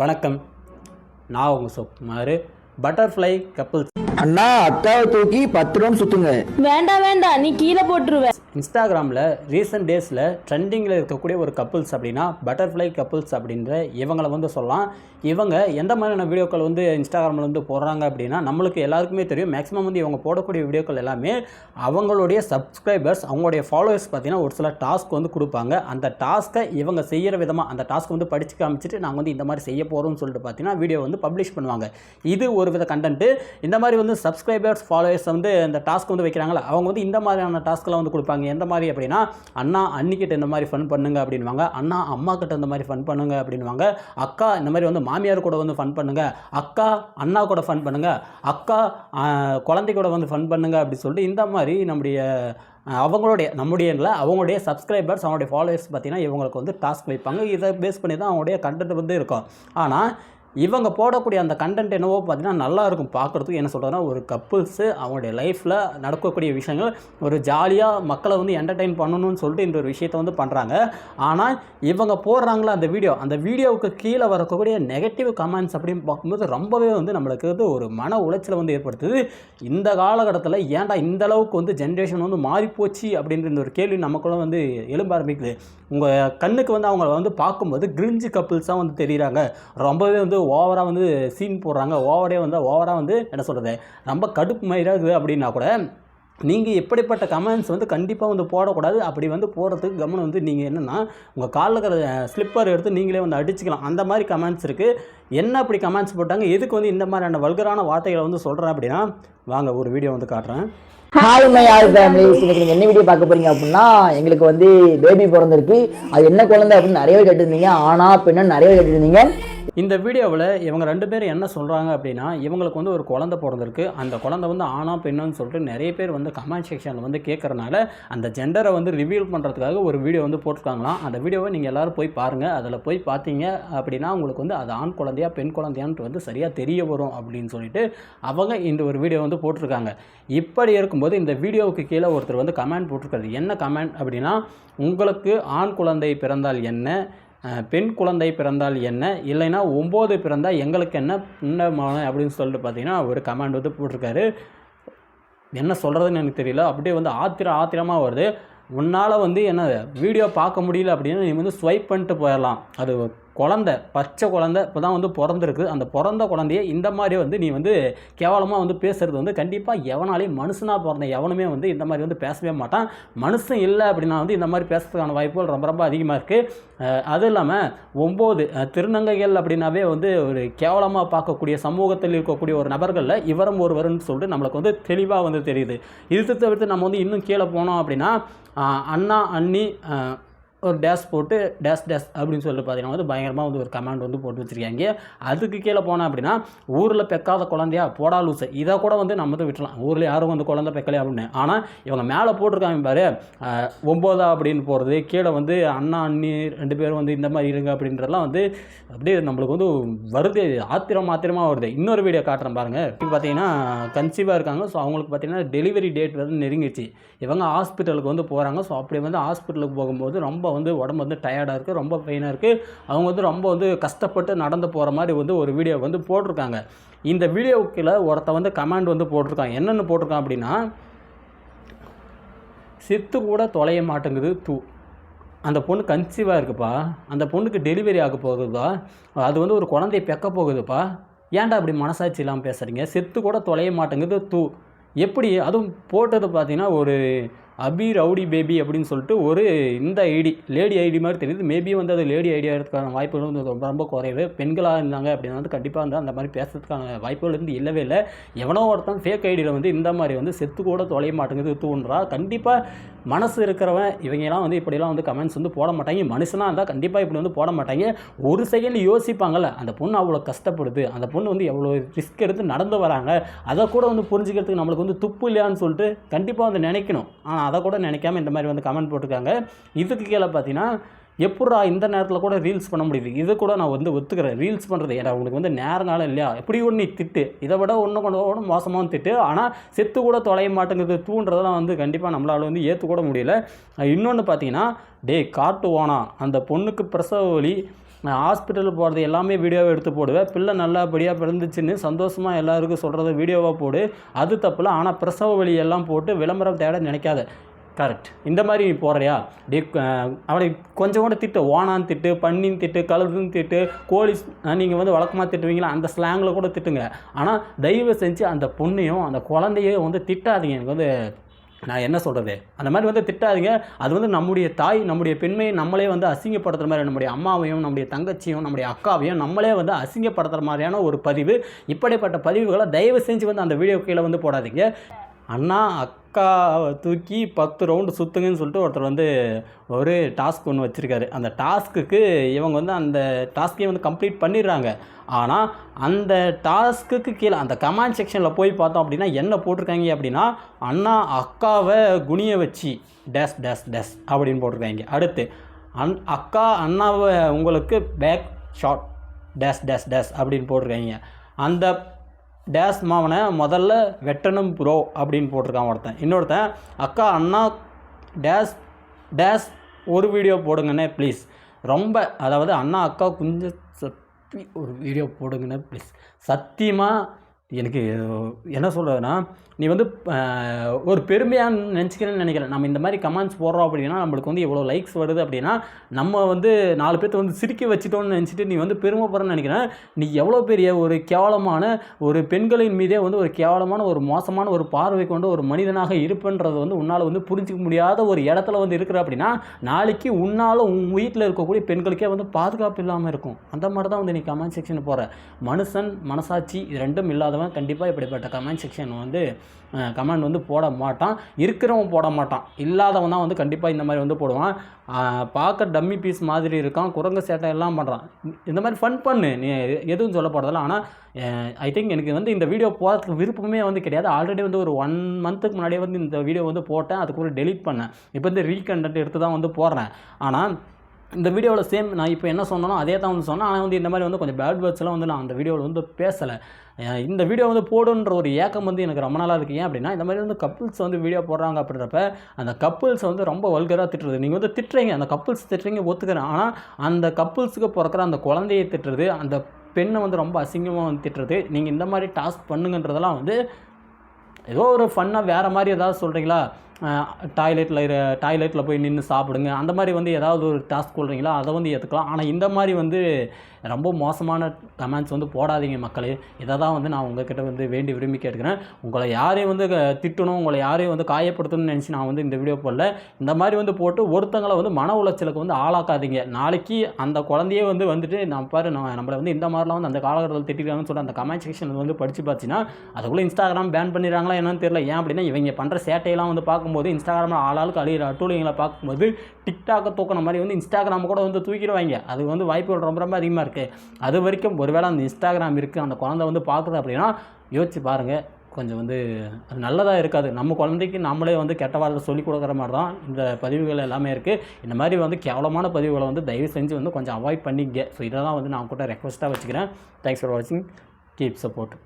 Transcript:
வணக்கம். நான் உங்கள் சொக்குமார் பட்டர்ஃப்ளை கப்புள்ஸ் அண்ணா அக்காவை தூக்கி பத்து ரவுண்ட் சுத்துங்க. வேண்டாம் வேண்டாம் நீ கீழே போட்டுருவ. இன்ஸ்டாகிராமில் ரீசெண்ட் டேஸில் ட்ரெண்டிங்கில் இருக்கக்கூடிய ஒரு கப்புள்ஸ் அப்படின்னா பட்டர்ஃப்ளை கப்புள்ஸ் அப்படின்ற இவங்களை வந்து சொல்லலாம். இவங்க எந்த மாதிரியான வீடியோக்கள் வந்து இன்ஸ்டாகிராமில் வந்து போடுறாங்க அப்படின்னா நம்மளுக்கு எல்லாருக்குமே தெரியும். மேக்ஸிமம் வந்து இவங்க போடக்கூடிய வீடியோக்கள் எல்லாமே அவங்களுடைய சப்ஸ்கிரைபர்ஸ் அவங்களுடைய ஃபாலோவர்ஸ் பார்த்தீங்கன்னா ஒரு சில டாஸ்க் வந்து கொடுப்பாங்க. அந்த டாஸ்க்கை இவங்க செய்கிற விதமாக அந்த டாஸ்க் வந்து படித்து காமிச்சிட்டு நாங்கள் வந்து இந்த மாதிரி செய்ய போகிறோம்னு சொல்லிட்டு பார்த்தீங்கன்னா வீடியோ வந்து பப்ளிஷ் பண்ணுவாங்க. இது ஒரு வித கண்டென்ட்டு இந்த மாதிரி வந்து சப்ஸ்கிரைபர்ஸ் ஃபாலோவர்ஸ் வந்து இந்த டாஸ்க் வந்து வைக்கிறாங்களா அவங்க வந்து இந்த மாதிரியான டாஸ்க்கெலாம் வந்து கொடுப்பாங்க. எந்த மாதிரி அப்படின்னா அண்ணா அன்னிக்கிட்ட இந்த மாதிரி ஃபன் பண்ணுங்க அப்படின்வாங்க அண்ணா அம்மா கிட்ட இந்த மாதிரி ஃபன் பண்ணுங்க அப்படின்வாங்க அக்கா இந்த மாதிரி வந்து மாமியார் கூட வந்து ஃபன் பண்ணுங்க. அக்கா அண்ணா கூட ஃபன் பண்ணுங்க. அக்கா குழந்தை கூட வந்து ஃபன் பண்ணுங்க அப்படின்னு சொல்லிட்டு இந்த மாதிரி நம்முடைய அவங்களுடைய நம்முடைய இல்லை அவங்களுடைய சப்ஸ்கிரைபர்ஸ் அவங்களுடைய ஃபாலோவர்ஸ் பார்த்தீங்கன்னா இவங்களுக்கு வந்து டாஸ்க் வைப்பாங்க. இதை பேஸ் பண்ணி தான் அவங்களுடைய கண்டென்ட் வந்து இருக்கும். ஆனால் இவங்க போடக்கூடிய அந்த கண்டென்ட் என்னவோ பார்த்தீங்கன்னா நல்லா இருக்கும் பார்க்குறதுக்கு என்ன சொல்கிறதுனா ஒரு கப்புள்ஸு அவங்களுடைய லைஃப்பில் நடக்கக்கூடிய விஷயங்கள் ஒரு ஜாலியாக மக்களை வந்து என்டர்டெயின் பண்ணணும்னு சொல்லிட்டு இந்த ஒரு விஷயத்தை வந்து பண்ணுறாங்க ஆனால் இவங்க போடுறாங்களா அந்த வீடியோ அந்த வீடியோவுக்கு கீழே வரக்கூடிய நெகட்டிவ் கமெண்ட்ஸ் அப்படின்னு பார்க்கும்போது ரொம்பவே வந்து நம்மளுக்கு வந்து ஒரு மன உளைச்சலை வந்து ஏற்படுத்துது. இந்த காலகட்டத்தில் ஏன்டா இந்த அளவுக்கு வந்து ஜென்ரேஷன் வந்து மாறிப்போச்சு அப்படின்ற இந்த ஒரு கேள்வி நமக்குள்ள வந்து எழும்ப ஆரம்பிக்குது. உங்கள் கண்ணுக்கு வந்து அவங்கள வந்து பார்க்கும்போது கிரிஞ்சு கப்புள்ஸாக வந்து தெரியுறாங்க. ரொம்பவே வந்து ஓவராக வந்து சீன் போடுறாங்க. ஓவரே வந்து ஓவராக வந்து என்ன சொல்கிறது ரொம்ப கடுப்பு மயிராகுது அப்படின்னா கூட நீங்கள் எப்படிப்பட்ட கமெண்ட்ஸ் வந்து கண்டிப்பாக வந்து போடக்கூடாது. அப்படி வந்து போடுறதுக்கு கவனம் வந்து நீங்கள் என்னென்னா உங்கள் காலில் இருக்கிற ஸ்லிப்பர் எடுத்து நீங்களே வந்து அடிச்சுக்கலாம். அந்த மாதிரி கமெண்ட்ஸ் இருக்குது என்ன அப்படி கமெண்ட்ஸ் போட்டாங்க? எதுக்கு வந்து இந்த மாதிரியான வல்கரான வார்த்தைகளை வந்து சொல்கிறேன் அப்படின்னா வாங்க ஒரு வீடியோ வந்து காட்டுறேன். ஹாய் மை யார் ஃபேமிலி இன்னைக்கு நீங்கள் என்ன வீடியோ பார்க்க போறீங்க அப்படின்னா எங்களுக்கு வந்து பேபி பிறந்திருக்கு. அது என்ன குழந்தை அப்படின்னு நிறையவே கேட்டிருந்தீங்க. ஆனால் பெண்ணு நிறையவே கேட்டிருந்தீங்க. இந்த வீடியோவில் இவங்க ரெண்டு பேரும் என்ன சொல்கிறாங்க அப்படின்னா இவங்களுக்கு வந்து ஒரு குழந்தை பிறந்திருக்கு. அந்த குழந்தை வந்து ஆனா பெண்ணுன்னு சொல்லிட்டு நிறைய பேர் வந்து கமெண்ட் செக்ஷனில் வந்து கேட்குறனால அந்த ஜெண்டரை வந்து ரிவீல் பண்ணுறதுக்காக ஒரு வீடியோ வந்து போட்டிருக்காங்களாம். அந்த வீடியோவை நீங்கள் எல்லோரும் போய் பாருங்கள் அதில் போய் பார்த்தீங்க அப்படின்னா உங்களுக்கு வந்து அது ஆண் குழந்தையா பெண் குழந்தையான்ட்டு வந்து சரியாக தெரிய வரும் அப்படின்னு சொல்லிட்டு அவங்க இந்த ஒரு வீடியோ வந்து போட்டிருக்காங்க. இப்படி இருக்கும்போது இந்த வீடியோவுக்கு கீழே ஒருத்தர் வந்து கமெண்ட் போட்டிருக்காரு. என்ன கமெண்ட் அப்படின்னா உங்களுக்கு ஆண் குழந்தை பிறந்தால் என்ன? பெண் குழந்தை பிறந்தால் என்ன? இல்லைன்னா ஒம்பது பிறந்தால் எங்களுக்கு என்ன புண்ணமான அப்படின்னு சொல்லிட்டு பார்த்தீங்கன்னா ஒரு கமெண்ட் வந்து போட்டிருக்காரு. என்ன சொல்கிறதுன்னு எனக்கு தெரியல. அப்படியே வந்து ஆத்திரம் ஆத்திரமாக வருது. உன்னால் வந்து என்ன வீடியோ பார்க்க முடியல அப்படின்னு நீ வந்து ஸ்வைப் பண்ணிட்டு போயிடலாம். அது குழந்த பச்சை குழந்த இப்போ தான் வந்து பிறந்திருக்கு. அந்த பிறந்த குழந்தைய இந்த மாதிரி வந்து நீ வந்து கேவலமாக வந்து பேசுறது வந்து கண்டிப்பாக எவனாலையும் மனுஷனாக பிறந்த எவனுமே வந்து இந்த மாதிரி வந்து பேசவே மாட்டான். மனுஷன் இல்லை அப்படின்னா வந்து இந்த மாதிரி பேசுறதுக்கான வாய்ப்புகள் ரொம்ப ரொம்ப அதிகமாக இருக்குது அதுவும் இல்லாமல் ஒம்பது திருநங்கைகள் அப்படின்னாவே வந்து ஒரு கேவலமாக பார்க்கக்கூடிய சமூகத்தில் இருக்கக்கூடிய ஒரு நபர்களில் இவரும் ஒருவர்னு சொல்லிட்டு நம்மளுக்கு வந்து தெளிவாக வந்து தெரியுது. இது தவிர்த்து நம்ம வந்து இன்னும் கீழே போனோம் அப்படின்னா அண்ணா அண்ணி ஒரு டேஷ் போட்டு டேஷ் டேஷ் அப்படின்னு சொல்லிட்டு பார்த்தீங்கன்னா வந்து பயங்கரமாக வந்து ஒரு கமெண்ட் வந்து போட்டு வச்சுருக்காங்க. அதுக்கு கீழே போனால் அப்படின்னா ஊரில் பெக்காத குழந்தையா போடா லூசு. இதை கூட வந்து நம்ம வந்து விட்டுலாம் ஊரில் யாரும் வந்து குழந்தை பெக்கலையா அப்படின்னு. ஆனால் இவங்க மேலே போட்டிருக்காங்க பாரு. ஒம்போதா அப்படின்னு போகிறது கீழே வந்து அண்ணா அண்ணி ரெண்டு பேரும் வந்து இந்த மாதிரி இருங்க அப்படின்றதெல்லாம் வந்து அப்படியே நம்மளுக்கு வந்து வருது. ஆத்திரம் ஆத்திரமாக வருது. இன்னொரு வீடியோ காட்டுறேன் பாருங்கள் இப்போ பார்த்தீங்கன்னா கன்சீவாக இருக்காங்க. ஸோ அவங்களுக்கு பார்த்தீங்கன்னா டெலிவரி டேட் வந்து நெருங்கிடுச்சு. இவங்க ஹாஸ்பிட்டலுக்கு வந்து போகிறாங்க ஸோ அப்படி வந்து ஹாஸ்பிட்டலுக்கு போகும்போது ரொம்ப வந்து உடம்பு வந்து டயர்டாக இருக்குது ரொம்ப பெயினாக இருக்குது அவங்க வந்து ரொம்ப வந்து கஷ்டப்பட்டு நடந்து போகிற மாதிரி வந்து ஒரு வீடியோ வந்து போட்டிருக்காங்க. இந்த வீடியோக்கில் ஒருத்த வந்து கமெண்ட் வந்து போட்டிருக்கான். என்னென்னு போட்டிருக்கான் அப்படின்னா செத்து கூட தொலைய மாட்டேங்குது தூ. அந்த பொண்ணு கன்சீவாக இருக்குப்பா. அந்த பொண்ணுக்கு டெலிவரி ஆக போகுதுப்பா. அது வந்து ஒரு குழந்தைய பெக்க போகுதுப்பா. ஏன்டா அப்படி மனசாட்சி இல்லாமல் பேசுகிறீங்க செத்து கூட தொலைய மாட்டேங்குது தூ. எப்படி? அதுவும் போட்டது பார்த்தீங்கன்னா ஒரு அபி ரவுடி பேபி அப்படின்னு சொல்லிட்டு ஒரு இந்த ஐடி லேடி ஐடி மாதிரி தெரியுது. மேபி வந்து அது லேடி ஐடியா இருக்கிறதுக்கான வாய்ப்புகள் வந்து ரொம்ப ரொம்ப குறைவு. பெண்களாக இருந்தாங்க அப்படின்னா வந்து கண்டிப்பாக வந்து அந்த மாதிரி பேசுறதுக்கான வாய்ப்புகள் வந்து இல்லவே இல்லை. எவனோ ஒருத்தன் ஃபேக் ஐடியில் வந்து இந்த மாதிரி வந்து செத்து கூட தொலைய மாட்டேங்குது தூண்டுறா. கண்டிப்பாக மனசு இருக்கிறவன் இவங்கெல்லாம் வந்து இப்படிலாம் வந்து கமெண்ட்ஸ் வந்து போட மாட்டாங்க. மனுஷனாக இருந்தால் கண்டிப்பாக இப்படி வந்து போட மாட்டாங்க. ஒரு செகண்ட் யோசிப்பாங்கள்ல அந்த பொண்ணு அவ்வளோ கஷ்டப்படுது அந்த பொண்ணு வந்து எவ்வளோ ரிஸ்க் எடுத்து நடந்து வராங்க அதை கூட வந்து புரிஞ்சுக்கிறதுக்கு நம்மளுக்கு வந்து துப்பு இல்லையான்னு சொல்லிட்டு கண்டிப்பாக வந்து நினைக்கணும். ஆனால் அதை கூட நினைக்காம இந்த மாதிரி வந்து கமெண்ட் போட்டிருக்காங்க. இதுக்கு கீழே பார்த்தீங்கன்னா எப்படா இந்த நேரத்தில் கூட ரீல்ஸ் பண்ண முடியுது? இது கூட நான் வந்து ஒத்துக்கிறேன். ரீல்ஸ் பண்ணுறது ஏன்னா உங்களுக்கு வந்து நேரனால இல்லையா? எப்படி ஒன்று நீ திட்டு? இதை விட ஒன்று கொண்டு கூட மோசமாகவும் திட்டு. ஆனால் செத்து கூட தொலைய மாட்டேங்குது தூண்டுறதெல்லாம் வந்து கண்டிப்பாக நம்மளால் வந்து ஏற்றுக்கூட முடியல. இன்னொன்று பார்த்தீங்கன்னா டேய் காட்டுவானா அந்த பொண்ணுக்கு பிரசவ வலி நான் ஹாஸ்பிட்டலுக்கு போகிறது எல்லாமே வீடியோவை எடுத்து போடுவேன். பிள்ளை நல்லபடியாக பிறந்துச்சுன்னு சந்தோஷமாக எல்லாருக்கும் சொல்கிறத வீடியோவாக போடு. அது தப்பில் ஆனால் பிரசவ வலி எல்லாம் போட்டு விளம்பரம் தேட நினைக்காத. கரெக்ட் இந்த மாதிரி நீ போகிறியா டே அவனை கொஞ்சம் கூட திட்டு. ஓனான்னு திட்டு பண்ணின்னு திட்டு கலருன்னு திட்டு கோழி நீங்கள் வந்து வழக்கமாக திட்டுவீங்களா? அந்த ஸ்லாங்கில் கூட திட்டுங்க. ஆனால் தயவு செஞ்சு அந்த பொண்ணையும் அந்த குழந்தையும் வந்து திட்டாதீங்க. எனக்கு வந்து நான் என்ன சொல்கிறது அந்த மாதிரி வந்து திட்டாதீங்க. அது வந்து நம்முடைய தாய் நம்முடைய பெண்மையை நம்மளே வந்து அசிங்கப்படுத்துகிற மாதிரி நம்முடைய அம்மாவையும் நம்முடைய தங்கச்சியும் நம்முடைய அக்காவையும் நம்மளே வந்து அசிங்கப்படுத்துகிற மாதிரியான ஒரு பதிவு. இப்படிப்பட்ட பதிவுகளை தயவு செஞ்சு வந்து அந்த வீடியோ கீழே வந்து போடாதீங்க. அண்ணா அக்காவை தூக்கி பத்து ரவுண்டு சுற்றுங்கன்னு சொல்லிட்டு ஒருத்தர் வந்து ஒரு டாஸ்க் ஒன்று வச்சுருக்காரு. அந்த டாஸ்க்குக்கு இவங்க வந்து அந்த டாஸ்க்கையும் வந்து கம்ப்ளீட் பண்ணிடுறாங்க. ஆனால் அந்த டாஸ்க்குக்கு கீழே அந்த கமெண்ட் செக்ஷனில் போய் பார்த்தோம் அப்படின்னா என்ன போட்டிருக்காங்க அப்படின்னா அண்ணா அக்காவை குனிய வச்சு டேஸ் டேஸ் டேஸ் அப்படின்னு போட்டிருக்காங்க. அடுத்து அன் அக்கா அண்ணாவை உங்களுக்கு back shot days days days அப்படின்னு போட்டிருக்காங்க. அந்த டேஸ் மாவனை முதல்ல வெட்டணும் ப்ரோ அப்படின்னு போட்டிருக்கான் ஒருத்தன். இன்னொருத்தன் அக்கா அண்ணா டேஸ் டேஸ் ஒரு வீடியோ போடுங்கண்ணே ப்ளீஸ் ரொம்ப அதாவது அண்ணா அக்கா கொஞ்சம் சத்தி ஒரு வீடியோ போடுங்கண்ணே ப்ளீஸ் சத்தியமாக எனக்கு என்ன சொல்கிறதுனா நீ வந்து ஒரு பெருமையாக நினச்சிக்கிறேன்னு நினைக்கிறேன். நம்ம இந்த மாதிரி கமெண்ட்ஸ் போடுறோம் அப்படின்னா நம்மளுக்கு வந்து எவ்வளோ லைக்ஸ் வருது அப்படின்னா நம்ம வந்து நாலு பேர்த்த வந்து சிரிக்க வச்சுட்டோம்னு நினச்சிட்டு நீ வந்து பெருமைப்படுறன்னு நினைக்கிறேன். நீ எவ்வளோ பெரிய ஒரு கேவலமான ஒரு பெண்களின் மீதே வந்து ஒரு கேவலமான ஒரு மோசமான ஒரு பார்வை கொண்ட ஒரு மனிதனாக இருப்புன்றது வந்து உன்னால் வந்து புரிஞ்சிக்க முடியாத ஒரு இடத்துல வந்து இருக்கிற அப்படின்னா நாளைக்கு உன்னால் உன் வீட்டில் இருக்கக்கூடிய பெண்களுக்கே வந்து பாதுகாப்பு இல்லாமல் இருக்கும். அந்த மாதிரி தான் வந்து நீ கமெண்ட் செக்ஷன் போகிற மனுஷன் மனசாட்சி இது ரெண்டும் இல்லாதவன் கண்டிப்பாக இப்படிப்பட்ட கமெண்ட் செக்ஷன் வந்து கமெண்ட் வந்து போட மாட்டான் இருக்கிறவன் போட மாட்டான். இல்லாதவன் தான் வந்து கண்டிப்பாக இந்த மாதிரி வந்து போடுவான். பார்க்க டம்மி பீஸ் மாதிரி இருக்கான் குரங்கு சேட்டை எல்லாம் பண்ணுறான் இந்த மாதிரி ஃபன் பண்ணு நீ எதுவும் சொல்ல போகிறதில்ல ஆனால் ஐ திங்க் எனக்கு வந்து இந்த வீடியோ போகிறதுக்கு விருப்பமே வந்து கிடையாது. ஆல்ரெடி வந்து ஒரு ஒன் மந்த்துக்கு முன்னாடியே வந்து இந்த வீடியோ வந்து போட்டேன் அதுக்கப்புறம் டெலிட் பண்ணேன். இப்போ வந்து ரீகண்டென்ட் எடுத்து தான் வந்து போடுறேன். ஆனால் இந்த வீடியோவில் சேம் நான் இப்போ என்ன சொன்னாலும் அதே தான் வந்து சொன்னேன். ஆனால் வந்து இந்த மாதிரி வந்து கொஞ்சம் பேட் வேர்ட்ஸ்லாம் வந்து நான் அந்த வீடியோவில் வந்து பேசலை. இந்த வீடியோ வந்து போடுன்ற ஒரு ஏக்கம் வந்து எனக்கு ரொம்ப நாளாக இருக்குது ஏன் அப்படின்னா இந்த மாதிரி வந்து கப்புள்ஸ் வந்து வீடியோ போடுறாங்க அப்படின்றப்ப அந்த கப்புள்ஸ் வந்து ரொம்ப வல்கராக திட்டுறது. நீங்கள் வந்து திட்டுறீங்க அந்த கப்புள்ஸ் திட்டுறீங்க ஒத்துக்கிறேன். ஆனால் அந்த கப்புள்ஸுக்கு பிறக்கிற அந்த குழந்தையை திட்டுறது அந்த பெண்ணை வந்து ரொம்ப அசிங்கமாக வந்து திட்டுறது நீங்கள் இந்த மாதிரி டாஸ்க் பண்ணுங்கன்றதெல்லாம் வந்து ஏதோ ஒரு ஃபன்னாக வேறு மாதிரி ஏதாவது சொல்கிறீங்களா டாய்லெட்டில் டாய்லெட்டில் போய் நின்று சாப்பிடுங்க. அந்த மாதிரி வந்து ஏதாவது ஒரு டாஸ்க் சொல்கிறீங்களா அதை வந்து ஏற்றுக்கலாம் ஆனால் இந்த மாதிரி வந்து ரொம்ப மோசமான கமெண்ட்ஸ் வந்து போடாதீங்க மக்களே. இதை தான் வந்து நான் உங்ககிட்ட வந்து வேண்டி விரும்பி கேட்டுக்கிறேன். உங்களை யாரையும் வந்து திட்டணும் உங்களை யாரையும் வந்து காயப்படுத்தணும்னு நினச்சி நான் வந்து இந்த வீடியோ போடல. இந்த மாதிரி வந்து போட்டு ஒருத்தங்களை வந்து மன உளைச்சலுக்கு வந்து ஆளாக்காதீங்க. நாளைக்கு அந்த குழந்தையே வந்து வந்துட்டு நான் பாரு நான் நம்மளை வந்து இந்த மாதிரிலாம் வந்து அந்த காலகட்டத்தில் திட்டிருக்காங்கன்னு சொல்லிட்டு அந்த கமெண்ட் செக்ஷன் வந்து படித்து பார்த்திங்கன்னா அதுக்குள்ளே இன்ஸ்டாகிராம் பேன் பண்ணிடுறாங்களா என்னன்னு தெரியல. ஏன் அப்படின்னா இவங்க பண்ணுற சேட்டையெல்லாம் வந்து பார்க்கும்போது இன்ஸ்டாகிராமில் ஆளாளுக்கு அழிகிற அட்டூழியங்களை பார்க்கும்போது டிக்டாக்கை தூக்கின மாதிரி வந்து இன்ஸ்டாகிராம் கூட வந்து தூக்கிடுவாங்க. அது வந்து வாய்ப்புகள் ரொம்ப ரொம்ப அதிகமாக இருக்குது அது வரைக்கும் ஒருவேளை அந்த இன்ஸ்டாகிராம் இருக்குது அந்த குழந்தை வந்து பார்க்குது அப்படின்னா யோசிச்சு பாருங்கள் கொஞ்சம் வந்து அது நல்லதாக இருக்காது. நம்ம குழந்தைக்கு நம்மளே வந்து கெட்ட வார்த்தை சொல்லிக் கொடுக்குற மாதிரி தான் இந்த பதிவுகள் எல்லாமே இருக்குது இந்த மாதிரி வந்து கேவலமான பதிவுகளை வந்து தயவு செஞ்சு வந்து கொஞ்சம் அவாய்ட் பண்ணிக்க ஸோ இதை தான் வந்து நான் கூட ரெக்வஸ்ட்டாக வச்சுக்கிறேன். தேங்க்ஸ் ஃபார் வாட்சிங் கீப் சப்போர்ட்